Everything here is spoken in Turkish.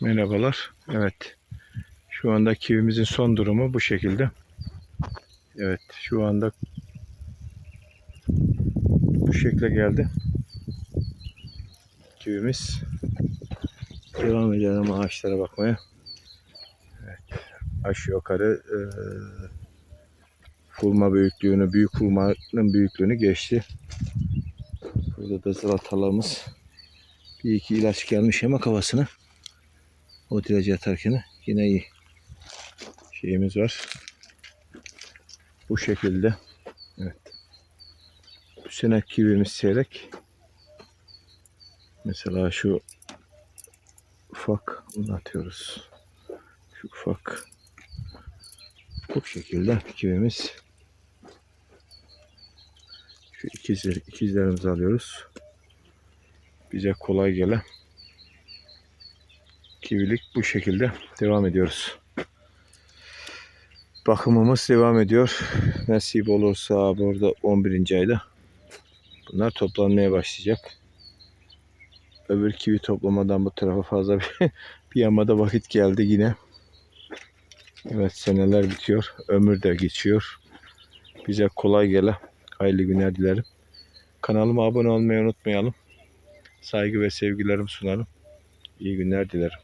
Merhabalar. Evet. Şu anda kivimizin son durumu bu şekilde. Evet. Şu anda bu şekle geldi. Kivimiz. Devam edelim ağaçlara bakmaya. Evet. Aşağı yukarı eee hurma büyüklüğünü, büyük hurmanın büyüklüğünü geçti. Burada da zıratalarımız bir iki ilaç gelmiş ama kafasına. O ilacı atarken yine iyi şeyimiz var. Bu şekilde. Evet. Bu sene kivimiz seyrek. Mesela şu ufak bunu atıyoruz. Şu ufak bu şekilde kivimiz şu ikizler, ikizlerimizi alıyoruz. Bize kolay gele kivilik bu şekilde devam ediyoruz. Bakımımız devam ediyor. Nasip olursa burada 11. ayda bunlar toplanmaya başlayacak. Öbür kivi toplamadan bu tarafa fazla bir, bir yamada vakit geldi yine. Evet seneler bitiyor. Ömür de geçiyor. Bize kolay gele. Hayırlı günler dilerim. Kanalıma abone olmayı unutmayalım. Saygı ve sevgilerimi sunarım. İyi günler dilerim.